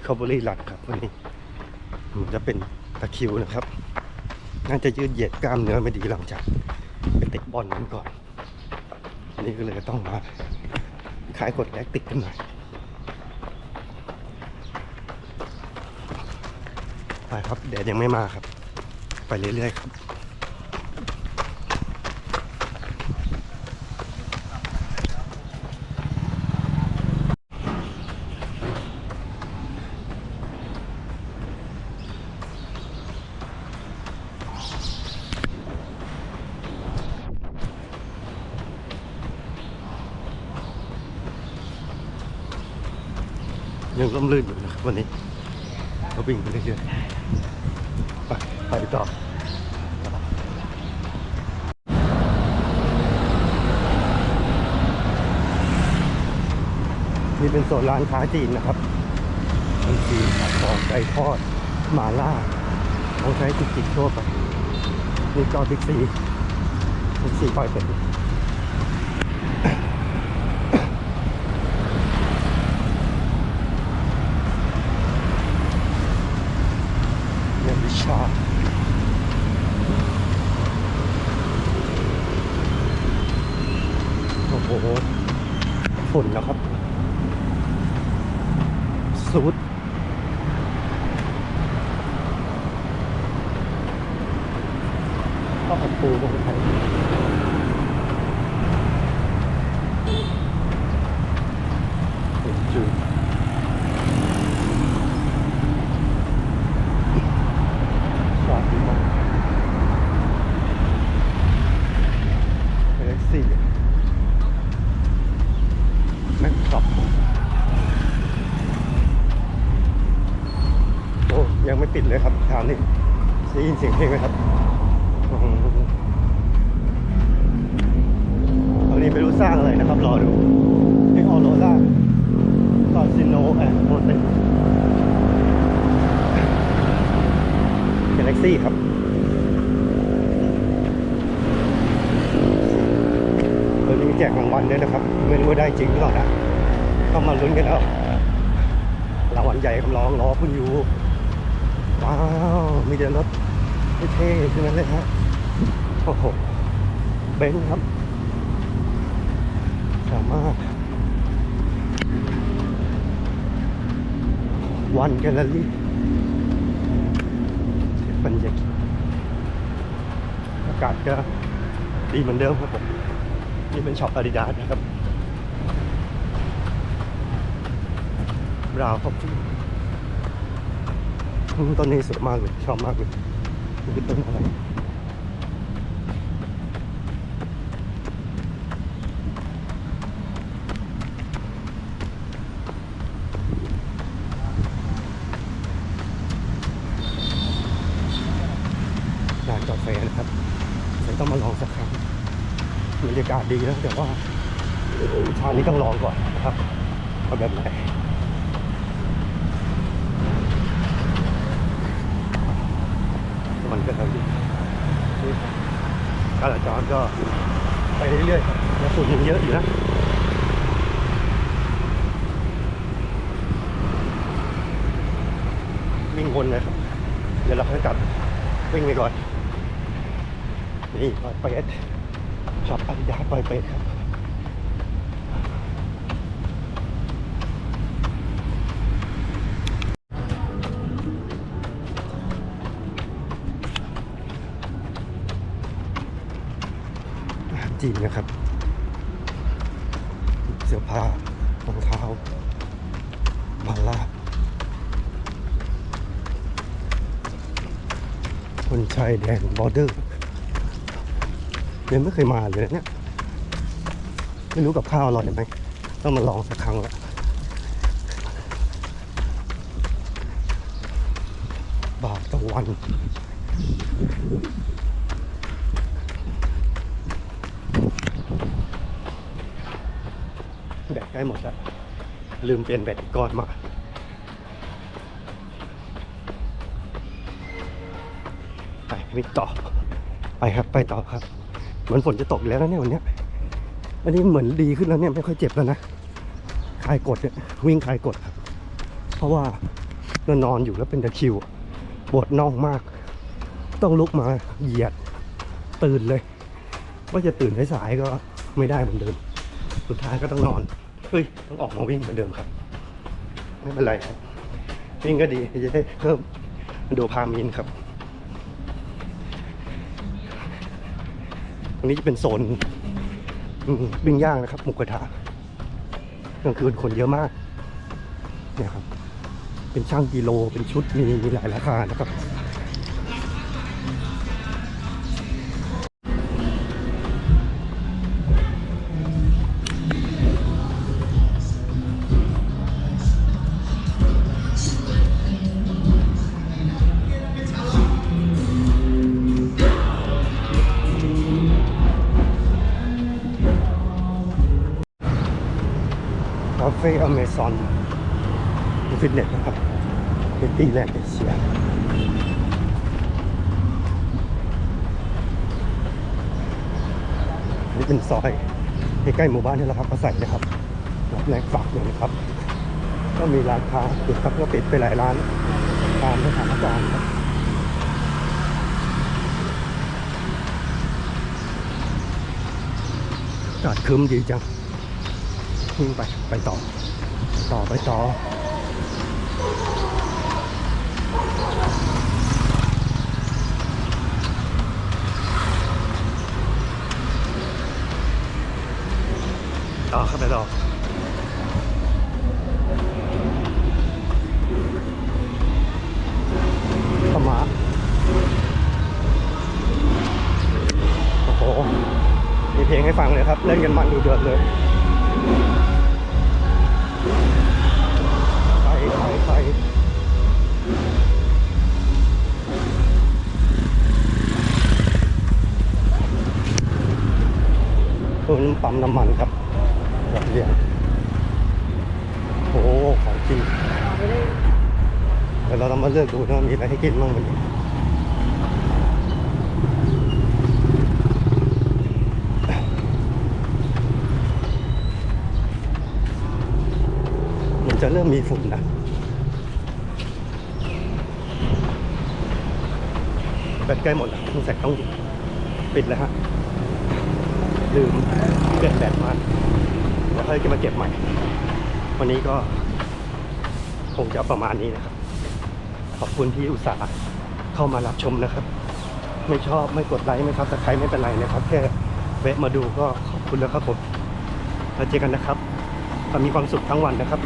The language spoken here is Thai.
Recovery Run ครับวันนี้ผมจะเป็นตะคิวนะครับ น่าจะยืดเหยียดกล้ามเนื้อไม่ดีหลังจากไปเตะบอลนั้นก่อนอันนี้ก็เลยต้องมาขายกดแลคติกกันหน่อยไปครับแดดยังไม่มาครับ ไปเรื่อยๆครับ ยังร่มรื่นอยู่นะครับวันนี้ก็วิ่งไปเรื่อยๆไปไปต่อนี่เป็นโซนร้านค้าจีนนะครับเป็นจีนผัดของไก่ทอดหมาล่าของใช้จุกจิกทั่วไปนี่ก็บิ๊กซีบิ๊กซีปล่อยเป็ดเรียน วิชาโอ้โหฝุ่นนะครับสูตรข้าวผัดปูบนไทยป็นจืดสวัสดีครับเอเซี่แม็กขับ โอ้ิดเลยครับทางนี้ได้ยินเสียงเพลงไหมครับตอนนี้ไม่รู้สร้างอะไรนะครับ รอดูเอ็กออโรล่าตอนซิโนแอนโมเตเกล็กซี่ครับตอนนี้มีแจกรางวัลด้วยนะครับ ไม่รู้ว่าได้จริงหรือเปล่านะต้องมาลุ้นกันเอารางวัลใหญ่กำลังรอคุณอยู่ ว้าว มีแต่รถเท่ๆทั้งนั้นเลยฮะโอ้โหเบนซ์ครับ สามารถวันแกลเลอรี่บรรยากาศอากาศก็ดีเหมือนเดิมครับผมนี่เป็นช็อปอาดิดาสนะครับ ราวน์คอฟฟี่ ต้นนี้สวยมากเลยชอบมากเลยนี่คือต้นอะไรร้านกาแฟนะครับเดี๋ยวต้องมาลองสักครั้งบรรยากาศดีนะแต่ว่าชานี้ต้องลองก่อนนะครับว่าแบบไหน มันก็ทำดีการจราจรก็ไปเรื่อยๆครับแล้วฝุ่นยังเยอะอยู่นะวิ่งวนเลยครับ เดี๋ยวเราค่อยกลับวิ่งไปก่อนนี่ปล่อยเป็ดช็อปอาดิดาสปล่อยเป็ดครับ จีนนะครับ เสื้อผ้ารองเท้ามาลาคนชายแดนบอร์เดอร์ยังไม่เคยมาเลยนะเนี่ย ไม่รู้กับข้าวอร่อยไหมต้องมาลองสักครั้งละบาทตะวัน แบตใก ล้หมดแล้ว ลืมเปลี่ยนแบตอีกก้อนมาไปวิ่ต่อ ไปครับ ไปต่อครับ เหมือนฝนจะตกแล้วนะเนี่ยวันนี้อันนี้เหมือนดีขึ้นแล้วเนี่ยไม่ค่อยเจ็บแล้วนะคลายกดเนี่ยวิ่งคลายกดครับ เพราะว่าเรานอนอยู่แล้วเป็นตะคิวปวดน่องมาก ต้องลุกมาเหยียดตื่นเลย ว่าจะตื่นสายๆก็ไม่ได้เหมือนเดิม สุดท้ายก็ต้องนอน เฮ้ยต้องออกมาวิ่งเหมือนเดิมครับ ไม่เป็นไรครับ วิ่งก็ดีจะได้เพิ่มโดพามีนครับ ตรงนี้จะเป็นโซนอืมปิ้งย่างนะครับหมูกระทะกลางคืนคนเยอะมาก เนี่ยครับ เป็นช่างกิโลเป็นชุดมีมีหลายราคานะครับ เฟ่อเมซอนฟิตเนสนะครับเป็นตีแรกเอเชียนี่เป็นซอยใกล้หมู่บ้านที่เราพักอาศัยนะครับรับแรงฝากเลยนะครับ ก็มีร้านค้าปิดครับก็ปิดไปหลายร้านตามสถานการณ์ครับอากาศครึ้มดีจัง วิ่งไป ไปต่อ ต่อไปต่อ ต่อเข้าไปต่อขมาโอ้โห มีเพลงให้ฟังเลยครับ เล่นกันมันดูเดือดเลย ตัวนี้ปั๊มน้ำมันครับแบบเรียงโอ้โหของจริงเดี๋ยวเราต้องมาเลือกดูนะว่มีอะไรให้กินบ้างวันนี้มันจะเริ่มมีฝุ่นนะแบตใกล้หมดแล้วต้องใส่ต้องปิดแล้วฮะ ลืมเปลี่ยนแบตมาแล้วค่อยจะมาเก็บใหม่ วันนี้ก็คงจะประมาณนี้นะครับ ขอบคุณที่อุตส่าห์เข้ามารับชมนะครับ ไม่ชอบไม่กดไลค์ไม่ครับแต่ใครไม่เป็นไรนะครับ แค่แวะมาดูก็ขอบคุณแล้วครับผมแล้วเจอกันนะครับมีความสุขทั้งวันนะครับ